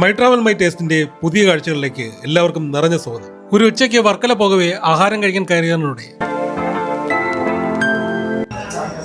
My travel my ടേസ്റ്റിന്റെ പുതിയ കാഴ്ചകളിലേക്ക് എല്ലാവർക്കും നിറഞ്ഞ സ്വാഗതം. ഒരു ഉച്ചയ്ക്ക് വർക്കല പോകവേ ആഹാരം കഴിക്കാൻ കയറിയതിലൂടെ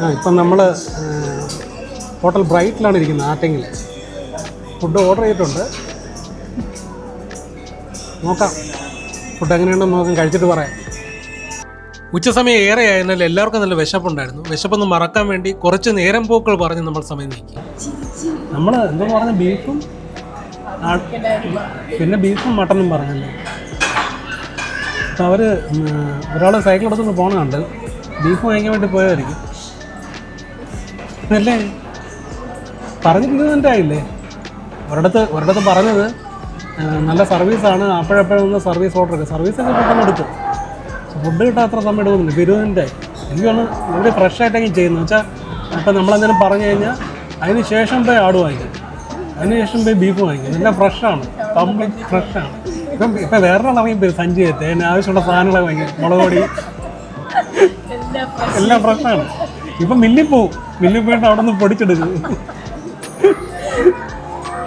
ആ ഇപ്പം നമ്മൾ ഹോട്ടൽ ബ്രൈറ്റിലാണ് ഇരിക്കുന്നത് ആട്ടെങ്കിൽ ഫുഡ് ഓർഡർ ചെയ്തിട്ടുണ്ട്. നോക്കാം. ഫുഡ് എങ്ങനെയുണ്ടെന്ന് നോക്കാം കഴിച്ചിട്ട് പറയാം. ഉച്ചസമയം ഏറെ ആയതിനാൽ എല്ലാവർക്കും നല്ല വിശപ്പുണ്ടായിരുന്നു. വിശപ്പൊന്ന് മറക്കാൻ വേണ്ടി കുറച്ച് നേരം പോക്കൾ പറഞ്ഞ് നമ്മൾ സമയം നീക്കി. നമ്മൾ എന്താ പറഞ്ഞ ബീഫും പിന്നെ ബീഫും മട്ടനും പറഞ്ഞല്ലേ? അവർ ഒരാൾ സൈക്കിൾ എടുത്തുകൊണ്ട് പോകണ കണ്ട് ബീഫ് വാങ്ങിക്കാൻ വേണ്ടി പോയതായിരിക്കും. അല്ലേ? പറഞ്ഞിട്ടുണ്ട് എന്റെ ആയില്ലേ? ഒരിടത്ത് ഒരിടത്ത് പറഞ്ഞത് നല്ല സർവീസാണ്. അപ്പോഴപ്പോഴൊന്ന് സർവീസ് ഓർഡർ സർവീസൊക്കെ പെട്ടെന്ന് എടുക്കും. ഫുഡ് കിട്ടാൻ അത്ര സമയം എടുക്കുന്നില്ല. ഇപ്പോൾ എനിക്കാണ് ഇവിടെ ഫ്രഷ് ആയിട്ടൊക്കെ ചെയ്യുന്നത് വെച്ചാൽ ഇപ്പം നമ്മളെന്തെങ്കിലും പറഞ്ഞു കഴിഞ്ഞാൽ അതിന് ശേഷം പോയി ആട് വാങ്ങിക്കും. അതിന് ശേഷം പോയി ബീഫ് വാങ്ങിക്കും എല്ലാം ഫ്രഷാണ് കംപ്ലീറ്റ് ഫ്രഷാണ് ഇപ്പം ഇപ്പം വേറൊരാൾ ഇറങ്ങി സഞ്ചി എന്നെ ആവശ്യമുള്ള സാധനങ്ങളെ വാങ്ങിക്കും. പൊടി. എല്ലാം ഫ്രഷാണ് ഇപ്പം മില്ലിൽ പോവും മില്ലിൽ പോയിട്ട് അവിടെ നിന്ന് പൊടിച്ചെടുക്കും.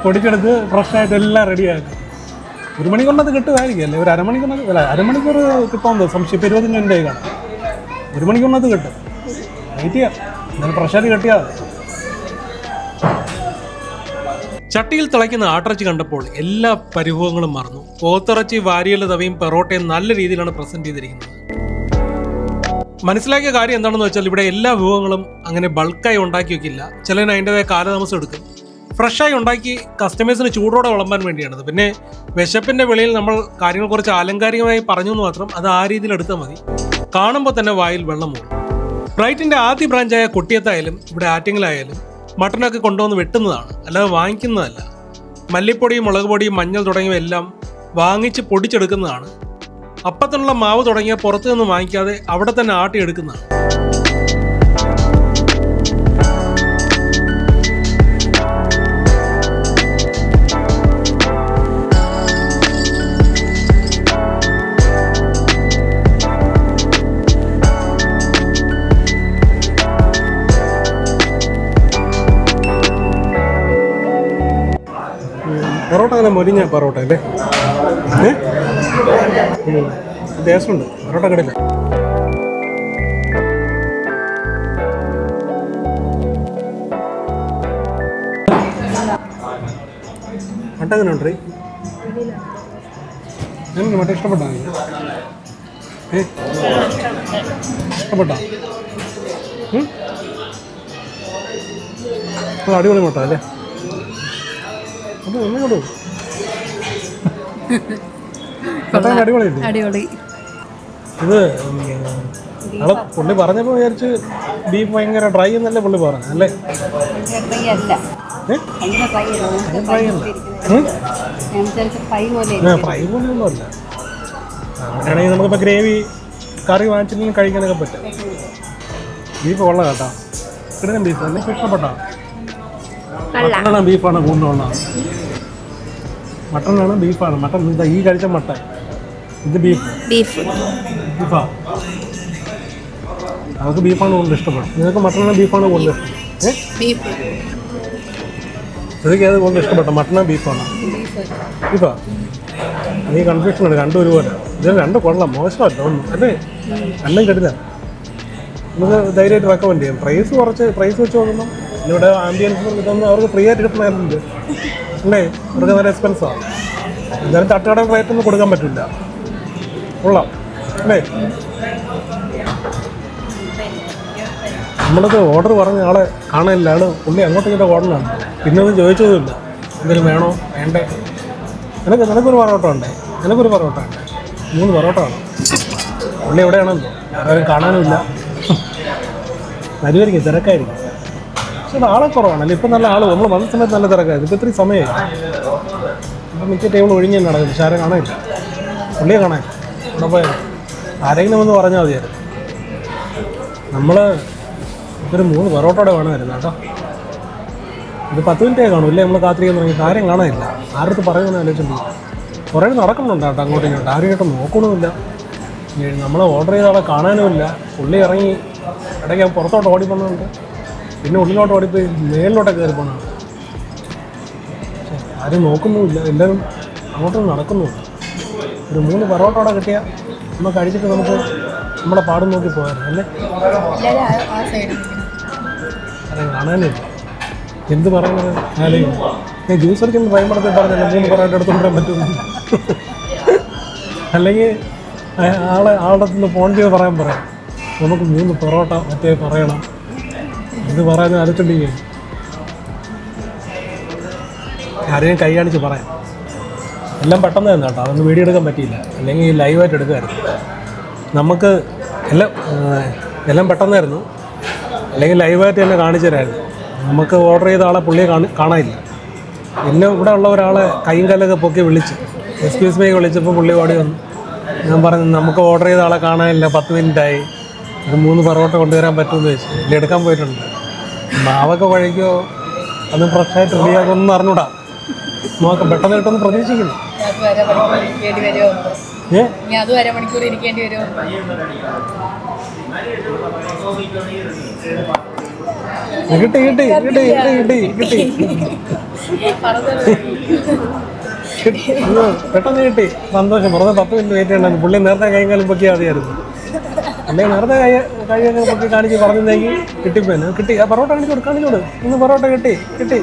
പൊടിച്ചെടുത്ത് ഫ്രഷായിട്ട് എല്ലാം റെഡിയാക്കും ഒരു മണിക്കൂറിനത് കിട്ടുമായിരിക്കും അല്ലേ? ഒരു അരമണിക്കൂറിനത് അല്ല അരമണിക്കൂർ കിട്ടുമെന്ന് സംശയം മിനിറ്റ് ആയി കാണാം ഒരു മണിക്കൂറിനത് കിട്ടും. വെയിറ്റ് ചെയ്യാം എന്നാലും ഫ്രഷായിട്ട് കിട്ടിയാൽ ചട്ടിയിൽ തിളയ്ക്കുന്ന ആട്ടിറച്ചി കണ്ടപ്പോൾ എല്ലാ പരിഭവങ്ങളും മറന്നു. പോത്തിറച്ചി വാരിയല തവയും പെറോട്ടയും നല്ല രീതിയിലാണ് പ്രസന്റ് ചെയ്തിരിക്കുന്നത്. മനസ്സിലാക്കിയ കാര്യം എന്താണെന്ന് വെച്ചാൽ ഇവിടെ എല്ലാ വിഭവങ്ങളും അങ്ങനെ ബൾക്കായി ഉണ്ടാക്കി വെക്കില്ല ചിലതിന് അതിന്റെതായ കാലതാമസം എടുക്കും. ഫ്രഷായി ഉണ്ടാക്കി കസ്റ്റമേഴ്സിന് ചൂടോടെ വിളമ്പാൻ വേണ്ടിയാണത്. പിന്നെ വിശപ്പിന്റെ വെളിയിൽ നമ്മൾ കാര്യങ്ങൾ കുറച്ച് ആലങ്കാരികമായി പറഞ്ഞു എന്ന് മാത്രം അത് ആ രീതിയിൽ എടുത്താൽ മതി. കാണുമ്പോൾ തന്നെ വായിൽ വെള്ളം മൂടും ബ്രൈറ്റിന്റെ ആദ്യ ബ്രാഞ്ചായ കൊട്ടിയത്തായാലും ഇവിടെ ആറ്റിങ്ങിലായാലും മട്ടനൊക്കെ കൊണ്ടുവന്ന് വെട്ടുന്നതാണ്. അല്ലാതെ വാങ്ങിക്കുന്നതല്ല. മല്ലിപ്പൊടിയും മുളക് പൊടിയും മഞ്ഞൾ തുടങ്ങിയവ എല്ലാം വാങ്ങിച്ച് പൊടിച്ചെടുക്കുന്നതാണ്. അപ്പത്തുള്ള മാവ് തുടങ്ങിയ പുറത്തുനിന്ന് വാങ്ങിക്കാതെ അവിടെ തന്നെ ആട്ടിയെടുക്കുന്നതാണ്. പൊറോട്ട അങ്ങനെ മൊരിഞ്ഞ പൊറോട്ട അല്ലേ? ടേസ്റ്റുണ്ട്. പൊറോട്ട കടയില്ല മട്ട എങ്ങനെ ഉണ്ട് എനിക്ക് മട്ട ഇഷ്ടപ്പെട്ടാ. ഏ? ഇഷ്ടപ്പെട്ടാ. അടിപൊളി മുട്ട അല്ലേ? അടിപൊളി. ഇത് ആൾ പുള്ളി പറഞ്ഞപ്പോ വിചാരിച്ച് ബീഫ് ഭയങ്കര ഡ്രൈ എന്നല്ലേ പുള്ളി പറഞ്ഞു അല്ലേ? ഫ്രൈ പോലെയൊന്നും അല്ല. അങ്ങനെയാണെങ്കിൽ നമുക്കിപ്പോൾ ഗ്രേവി കറി വാങ്ങിച്ചില്ലെങ്കിൽ കഴിക്കാനൊക്കെ പറ്റും. ബീഫ് കൊള്ളാം കേട്ടോ. കിടന്ന ബീഫ് എനിക്ക് ഇഷ്ടപ്പെട്ടോ? ബീഫാണ് ബീഫാണോ കൂടുതലുള്ള ആണ്. ബീഫാണ് മട്ടൺ ഇതാ ഈ കഴിച്ച മട്ടൺ ഇത് ബീഫ് ബീഫ് ബീഫാ അവർക്ക് ബീഫാണ് കൂടുതൽ ഇഷ്ടപ്പെടും നിങ്ങൾക്ക് മട്ടനാണ് ബീഫാണ് കൂടുതൽ ബീഫ് ഇതൊക്കെ അത് കൂടുതൽ ഇഷ്ടപ്പെട്ടോ മട്ടണോ ബീഫാണ് ബീഫാ നീ കൺഫ്യൂഷൻ ഉണ്ട്. രണ്ടും ഒരുപോലെ. ഇത് രണ്ട് കൊള്ളാം. മോശമല്ല. ഒന്നും അല്ലേ? രണ്ടും കെട്ടില്ല. നമുക്ക് ധൈര്യമായിട്ട് റെക്കമെൻഡ് ചെയ്യാം. പ്രൈസ് കുറച്ച് പ്രൈസ് വെച്ച് നോക്കുമ്പം ഇവിടെ ആംബിയൻസ് ഇതൊന്നും അവർക്ക് ഫ്രീ ആയിട്ട് കിട്ടുന്നതായിരുന്നില്ല അല്ലേ? അവർക്ക് നല്ല എക്സ്പെൻസാണ് എന്തായാലും തട്ടുകട റേറ്റ് ഒന്നും കൊടുക്കാൻ പറ്റില്ല. കൊള്ളാം. അല്ലേ? നമ്മളത് ഓർഡർ പറഞ്ഞ ആളെ കാണാനില്ലാണ് പുള്ളി അങ്ങോട്ടും ഇങ്ങോട്ടും ഓർഡറാണ് പിന്നെ ഒന്നും ചോദിച്ചതുമില്ല. എന്തെങ്കിലും വേണോ? വേണ്ടേ? നിനക്ക് നിനക്കൊരു പൊറോട്ട ഉണ്ടേ നിനക്കൊരു പൊറോട്ട ഉണ്ടേ മൂന്ന് പൊറോട്ട വേണം. പുള്ളി എവിടെയാണെന്നോ? ആരും കാണാനുമില്ല. വരുമായിരിക്കും തിരക്കായിരിക്കും. പക്ഷെ ആളെ കുറവാണല്ലേ? ഇപ്പം നല്ല ആൾ നമ്മൾ വന്ന സമയത്ത് നല്ല തിരക്കായിരുന്നു ഇപ്പം ഇത്രയും സമയമായി. ഇപ്പം മിക്ക ടേബിൾ ഒഴിഞ്ഞ് തന്നെ നടക്കും. പക്ഷെ ആരും കാണാനില്ല. പുള്ളിയെ കാണാൻ ഇവിടെ പോയാൽ ആരെങ്കിലും ഒന്ന് പറഞ്ഞാൽ മതിയായിരുന്നു. നമ്മൾ ഒരു മൂന്ന് പൊറോട്ടോടെ വേണമായിരുന്നു കേട്ടോ. ഇത് പത്ത് മിനിറ്റേ കാണും. ഇല്ലേ? നമ്മൾ കാത്തിരിക്കാൻ തുടങ്ങി. കാര്യം കാണാനില്ല. ആരടുത്ത് പറയുമെന്ന് ആലോചിച്ചിട്ടുണ്ട് കുറേ നടക്കുന്നുണ്ട് കേട്ടോ അങ്ങോട്ടും ഇങ്ങോട്ടും. ആരും കേട്ടോ നോക്കണമില്ല നമ്മൾ ഓർഡർ ചെയ്ത ആളെ കാണാനുമില്ല. പുള്ളി ഇറങ്ങി ഇടയ്ക്ക് പുറത്തോട്ട് ഓടി പോകുന്നുണ്ട് പിന്നെ ഉള്ളിലോട്ട് ഓടിപ്പോയി മേളിലോട്ടൊക്കെ കയറി പോകണം ആരും നോക്കുന്നുമില്ല. എല്ലാവരും അങ്ങോട്ടും നടക്കുന്നുമില്ല ഒരു മൂന്ന് പൊറോട്ടോടെ കിട്ടിയ നമ്മൾ കഴിച്ചിട്ട് നമുക്ക് നമ്മുടെ പാടും നോക്കി പോയായിരുന്നു അല്ലേ? അതെ കാണാനില്ല എന്ത് പറയുന്നത്? ആലയും ഞാൻ ജ്യൂസ് അടിക്കുന്ന ഭയപ്പെടുത്തി പറഞ്ഞല്ലോ മൂന്ന് പൊറോട്ട എടുത്തുകൊണ്ടിരാൻ പറ്റുന്നു അല്ലെങ്കിൽ ആളെ ആളുടെ അടുത്ത് ഫോൺ ചെയ്ത് പറയാൻ പറയാം. നമുക്ക് മൂന്ന് പൊറോട്ട മറ്റേ പറയണം. ഇത് പറയാൻ ആലോചിച്ചിട്ടുണ്ടെങ്കിൽ ആരെയും കൈ കാണിച്ച് പറയാം. എല്ലാം പെട്ടെന്ന് തന്നെ കേട്ടോ. അതൊന്നും വീഡിയോ എടുക്കാൻ പറ്റിയില്ല. അല്ലെങ്കിൽ ലൈവായിട്ട് എടുക്കുമായിരുന്നു. നമുക്ക് എല്ലാം എല്ലാം പെട്ടെന്നായിരുന്നു. അല്ലെങ്കിൽ ലൈവായിട്ട് തന്നെ കാണിച്ചു തരായിരുന്നു. നമുക്ക് ഓർഡർ ചെയ്ത ആളെ പുള്ളിയെ കാണി കാണാനില്ല. എന്നെ ഇവിടെ ഉള്ള ഒരാളെ കൈയും കാലൊക്കെ പൊക്കി വിളിച്ച് എക്സ്ക്യൂസ് മീ വിളിച്ചപ്പോൾ പുള്ളി ഓടി വന്നു. ഞാൻ പറഞ്ഞു നമുക്ക് ഓർഡർ ചെയ്ത ആളെ കാണാനില്ല. പത്ത് മിനിറ്റായി ഒരു മൂന്ന് പൊറോട്ട കൊണ്ടുവരാൻ പറ്റുമെന്ന് ചോദിച്ചു. എടുക്കാൻ പോയിട്ടുണ്ട്. മാവൊക്കെ വഴിക്കോ അതും ഫ്രഷായിട്ട് റെഡിയാക്കുമെന്ന് അറിഞ്ഞൂടാ. നോക്കാം പെട്ടെന്ന് കിട്ടുമെന്ന് പ്രതീക്ഷിക്കുന്നു. കിട്ടി കിട്ടി കിട്ടി കിട്ടി കിട്ടി കിട്ടി. പെട്ടെന്ന് കിട്ടി. സന്തോഷം. വെറുതെ പത്ത് മിനിറ്റ് വെയിറ്റ് ചെയ്യണ്ടായിരുന്നു പുള്ളി നേരത്തെ കൈകാലും പൊക്കിയാതെയായിരുന്നു പൊക്കിയാൽ മതിയായിരുന്നു. അല്ലെങ്കിൽ നേരത്തെ കൈ കൈയൊക്കെ പൊക്കി കാണിച്ച് പറഞ്ഞിരുന്നെങ്കിൽ കിട്ടിപ്പോയി കിട്ടി. ആ പൊറോട്ട കാണിച്ചു കൊടു കാണിച്ചു കൊടു ഇന്ന് പൊറോട്ട കിട്ടി കിട്ടി.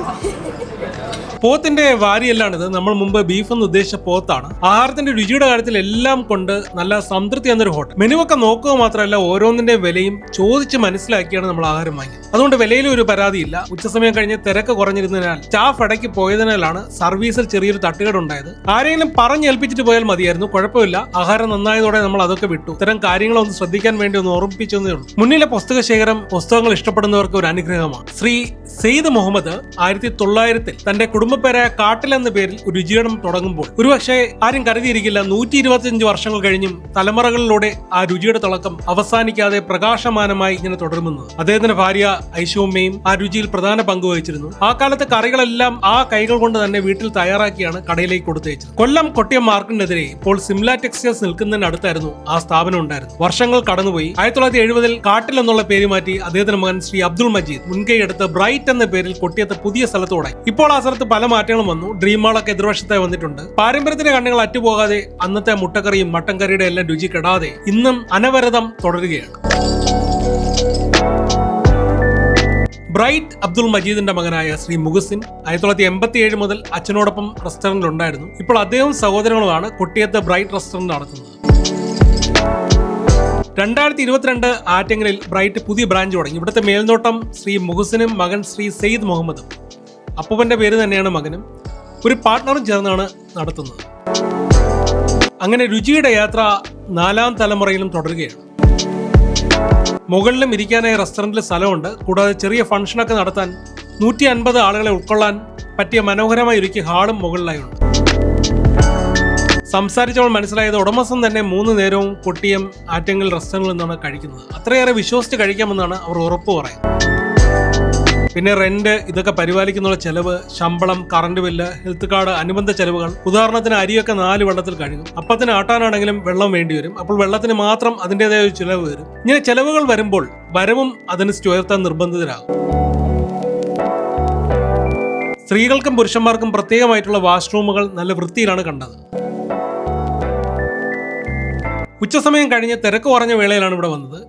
പോത്തിന്റെ വാരിയല്ലാണിത്. നമ്മൾ മുമ്പ് ബീഫ് എന്ന് ഉദ്ദേശിച്ച പോത്താണ്. ആഹാരത്തിന്റെ രുചിയുടെ കാര്യത്തിൽ എല്ലാം കൊണ്ട് നല്ല സംതൃപ്തി എന്നൊരു ഹോട്ടൽ മെനുവൊക്കെ നോക്കുക മാത്രമല്ല ഓരോന്നിന്റെ വിലയും ചോദിച്ച് മനസ്സിലാക്കിയാണ് നമ്മൾ ആഹാരം വാങ്ങിയത്. അതുകൊണ്ട് വിലയിൽ ഒരു പരാതിയില്ല. ഉച്ചസമയം കഴിഞ്ഞ് തിരക്ക് കുറഞ്ഞിരുന്നതിനാൽ സ്റ്റാഫ് ഇടയ്ക്ക് പോയതിനാലാണ് സർവീസിൽ ചെറിയൊരു തട്ടുകേട് ഉണ്ടായത്. ആരെങ്കിലും പറഞ്ഞേൽപ്പിച്ചിട്ട് പോയാൽ മതിയായിരുന്നു. കുഴപ്പമില്ല. ആഹാരം നന്നായതോടെ നമ്മൾ അതൊക്കെ വിട്ടു. ഇത്തരം കാര്യങ്ങളൊന്നും ശ്രദ്ധിക്കാൻ വേണ്ടി ഒന്ന് ഓർമ്മിപ്പിച്ചതേ ഉള്ളൂ. മുന്നിലെ പുസ്തക ശേഖരം പുസ്തകങ്ങൾ ഇഷ്ടപ്പെടുന്നവർക്ക് ഒരു അനുഗ്രഹമാണ്. ശ്രീ സെയ്ദ് മുഹമ്മദ് ആയിരത്തി തൊള്ളായിരത്തിൽ തന്റെ കുടുംബപ്പേരായ കാട്ടിൽ എന്ന പേരിൽ ഒരു രുചിയിടം തുടങ്ങുമ്പോൾ ഒരുപക്ഷെ ആരും കരുതിയിരിക്കില്ല നൂറ്റി ഇരുപത്തിയഞ്ച് വർഷങ്ങൾ കഴിഞ്ഞും തലമുറകളിലൂടെ ആ രുചിയുടെ തിളക്കം അവസാനിക്കാതെ പ്രകാശമാനമായി ഇങ്ങനെ തുടരുമെന്ന്. അദ്ദേഹത്തിന്റെ ഭാര്യ ഐശോമ്മയും ആ രുചിയിൽ പ്രധാന പങ്ക് വഹിച്ചിരുന്നു. ആ കാലത്തെ കറികളെല്ലാം ആ കൈകൾ കൊണ്ട് തന്നെ വീട്ടിൽ തയ്യാറാക്കിയാണ് കടയിലേക്ക് കൊടുത്തയച്ചത് കൊല്ലം കൊട്ടിയ മാർക്കിനെതിരെ ഇപ്പോൾ സിംല ടെക്സ്റ്റൈൽസ് നിൽക്കുന്നതിന് അടുത്തായിരുന്നു ആ സ്ഥാപനം ഉണ്ടായിരുന്നു വർഷങ്ങൾ കടന്നുപോയി. ആയിരത്തി തൊള്ളായിരത്തി എഴുപതിൽ കാട്ടിൽ എന്നുള്ള പേര് മാറ്റി അദ്ദേഹത്തിന്റെ മകൻ ശ്രീ അബ്ദുൾ മജീദ് മുൻകൈ എടുത്ത് ബ്രൈറ്റ് എന്ന പേരിൽ കൊട്ടിയത്തെ പുതിയ സ്ഥലത്തോടെ ഇപ്പോൾ ആ സ്ഥലത്ത് പല മാറ്റങ്ങളും വന്നു. ഡ്രീം മാളൊക്കെ എതിർവശത്തെ വന്നിട്ടുണ്ട്. പാരമ്പര്യത്തിന്റെ കണ്ണുകൾ അറ്റുപോകാതെ അന്നത്തെ മുട്ടക്കറിയും മട്ടൻ കറിയുടെ എല്ലാം രുചി കെടാതെ ഇന്നും അനവരതം തുടരുകയാണ്. ബ്രൈറ്റ് അബ്ദുൾ മജീദിന്റെ മകനായ ശ്രീ മുഹസിൻ ആയിരത്തി തൊള്ളായിരത്തി എൺപത്തി ഏഴ് മുതൽ അച്ഛനോടൊപ്പം റെസ്റ്റോറന്റിൽ ഉണ്ടായിരുന്നു. ഇപ്പോൾ അദ്ദേഹവും സഹോദരങ്ങളുമാണ് കൊട്ടിയത്ത് ബ്രൈറ്റ് റെസ്റ്റോറന്റ് നടത്തുന്നത്. രണ്ടായിരത്തി ഇരുപത്തിരണ്ട് ആറ്റങ്ങളിൽ ബ്രൈറ്റ് പുതിയ ബ്രാഞ്ച് തുടങ്ങി. ഇവിടുത്തെ മേൽനോട്ടം ശ്രീ മുഹസിനും മകൻ ശ്രീ സെയ്ദ് മുഹമ്മദും. അപ്പൂപ്പന്റെ പേര് തന്നെയാണ് മകനും. ഒരു പാർട്ട്ണറും ചേർന്നാണ് നടത്തുന്നത്. അങ്ങനെ രുചിയുടെ യാത്ര നാലാം തലമുറയിലും തുടരുകയാണ്. മുകളിലും ഇരിക്കാനായി റെസ്റ്റോറന്റിൽ സ്ഥലമുണ്ട്. കൂടാതെ ചെറിയ ഫംഗ്ഷനൊക്കെ നടത്താൻ നൂറ്റി അൻപത് ആളുകളെ ഉൾക്കൊള്ളാൻ പറ്റിയ മനോഹരമായ ഒരുക്കിയ ഹാളും മുകളിലായി ഉണ്ട്. സംസാരിച്ചവൾ മനസ്സിലായത് ഉടമസ്ഥൻ തന്നെ മൂന്ന് നേരവും കൊട്ടിയം ആറ്റങ്ങൾ റെസ്റ്റോറന്റിൽ നിന്നാണ് കഴിക്കുന്നത്. അത്രയേറെ വിശ്വസിച്ച് കഴിക്കാമെന്നാണ് അവർ ഉറപ്പ് പറയുന്നത്. പിന്നെ റെന്റ് ഇതൊക്കെ പരിപാലിക്കുന്ന ചെലവ് ശമ്പളം കറണ്ട് ബില്ല് ഹെൽത്ത് കാർഡ് അനുബന്ധ ചെലവുകൾ. ഉദാഹരണത്തിന് അരിയൊക്കെ നാല് വെള്ളത്തിൽ കഴുകും. അപ്പത്തിന് ആട്ടാനാണെങ്കിലും വെള്ളം വേണ്ടി വരും. അപ്പോൾ വെള്ളത്തിന് മാത്രം അതിന്റെതായ ഒരു ചിലവ് വരും. ഇങ്ങനെ ചെലവുകൾ വരുമ്പോൾ വരവും അതിന് ഉയർത്താൻ നിർബന്ധിതരാകും. സ്ത്രീകൾക്കും പുരുഷന്മാർക്കും പ്രത്യേകമായിട്ടുള്ള വാഷ്റൂമുകൾ നല്ല വൃത്തിയിലാണ് കണ്ടത്. ഉച്ചസമയം കഴിഞ്ഞ് തിരക്ക് കുറഞ്ഞ വേളയിലാണ് ഇവിടെ വന്നത്.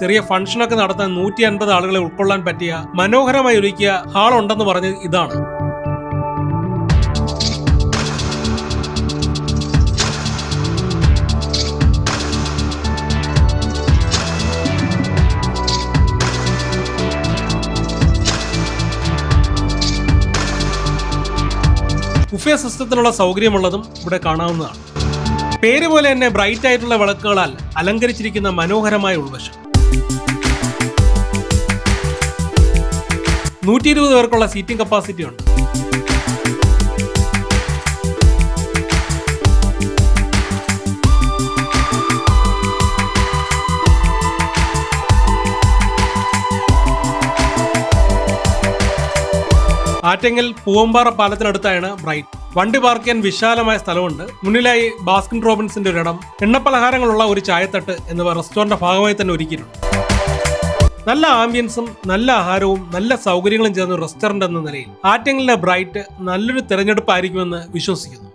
ചെറിയ ഫംഗ്ഷനൊക്കെ നടത്താൻ നൂറ്റി അൻപത് ആളുകളെ ഉൾക്കൊള്ളാൻ പറ്റിയ മനോഹരമായി ഒരുക്കിയ ഹാൾ ഉണ്ടെന്ന് പറഞ്ഞത് ഇതാണ്. ബുഫേ സിസ്റ്റത്തിനുള്ള സൗകര്യമുള്ളതും ഇവിടെ കാണാവുന്നതാണ്. പേര് പോലെ തന്നെ ബ്രൈറ്റ് ആയിട്ടുള്ള വിളക്കുകളാൽ അലങ്കരിച്ചിരിക്കുന്ന മനോഹരമായ ഉൾവശം. നൂറ്റി ഇരുപത് പേർക്കുള്ള സീറ്റിംഗ് കപ്പാസിറ്റി ഉണ്ട്. ആറ്റങ്ങൽ പൂവമ്പാറ പാലത്തിനടുത്തായാണ് ബ്രൈറ്റ്. വണ്ടി പാർക്ക് ചെയ്യാൻ വിശാലമായ സ്ഥലമുണ്ട്. മുന്നിലായി ബാസ്കിൻ റോബിൻസിന്റെ ഒരിടം എണ്ണപ്പലഹാരങ്ങളുള്ള ഒരു ചായത്തട്ട് എന്നിവ റെസ്റ്റോറന്റ് ഭാഗമായി തന്നെ ഒരുക്കിയിട്ടുണ്ട്. നല്ല ആംബിയൻസും നല്ല ആഹാരവും നല്ല സൗകര്യങ്ങളും ചേർന്ന റെസ്റ്റോറന്റ് എന്ന നിലയിൽ ആറ്റങ്ങളിലെ ബ്രൈറ്റ് നല്ലൊരു തിരഞ്ഞെടുപ്പായിരിക്കുമെന്ന് വിശ്വസിക്കുന്നു.